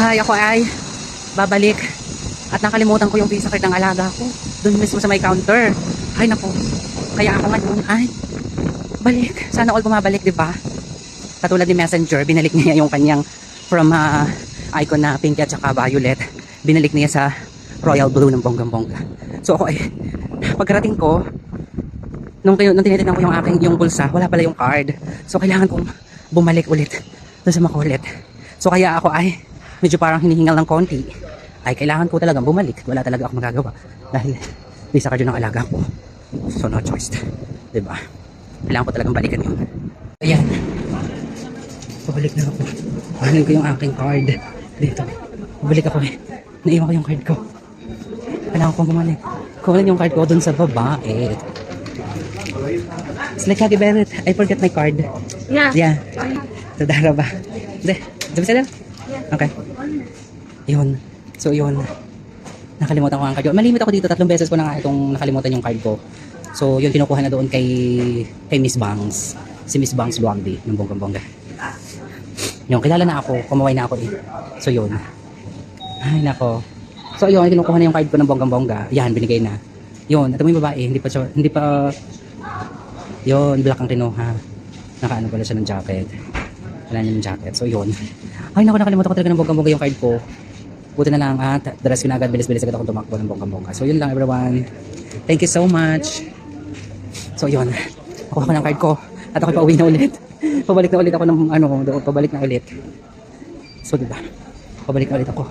Hi, ako ay babalik. At nakalimutan ko yung visa card ng alaga ko. Doon mismo sa may counter. Ay, naku. Kaya ako ngayon ay balik. Sana all bumabalik, di ba? Katulad ni Messenger, binalik niya yung kanyang from ah, icon na pink at saka violet. Binalik niya sa royal blue ng bonggang-bongga. So ako ay, pagkarating ko, nung, nung tinitignan ko yung aking yung bulsa, wala pala yung card. So kailangan kong bumalik ulit doon sa makulit. So kaya ako ay medyo parang hinihingal ng konti. Ay kailangan ko talagang bumalik. Wala talaga ako magagawa. Dahil card yun ng alaga ko. So no choice. 'Di ba? Kailangan ko talagang balikan yun. Ayan. Pabalik na ako. Kuhanin ko yung aking card. Dito. Pabalik ako eh. Naiwan ko yung card ko. Kailangan kong bumalik. Kuhanin yung card ko dun sa baba eh. It's like Happy Bennett. I forget my card. Yeah. Yeah. Sa dara ba? Hindi. Diba sila? Okay. Yun. So yun. Nakalimutan ko ang card ko. Malimit ako dito. Tatlong beses ko na nga itong nakalimutan yung card ko. So yun kinukuha na doon kay kay Miss Bangs. Si Miss Bangs Luangdi ng bonggang-bongga. Yung kilala na ako. Kumaway na ako eh. So yun. Ay nako. So yun, kinukuha na yung card ko ng bonggang-bongga. Yan, binigay na. Yun, mo yung babae. Hindi pa siya, hindi pa yun, black ang kinuha. Nakaano pala siya ng jacket. Wala niya ng jacket. So, yun. Ay, naku, nakalimutan ko talaga ng bonggang-bongga yung card ko. Buti na lang, at dress ko na agad, bilis-bilis agad ako tumakbo ng bonggang-bongga. So, yun lang, everyone. Thank you so much. So, yun. Nakuha ko ng card ko. At ako pauwi na ulit. Pabalik na ulit ako ng, ano, do- pabalik na ulit. So, diba? Pabalik na ulit ako.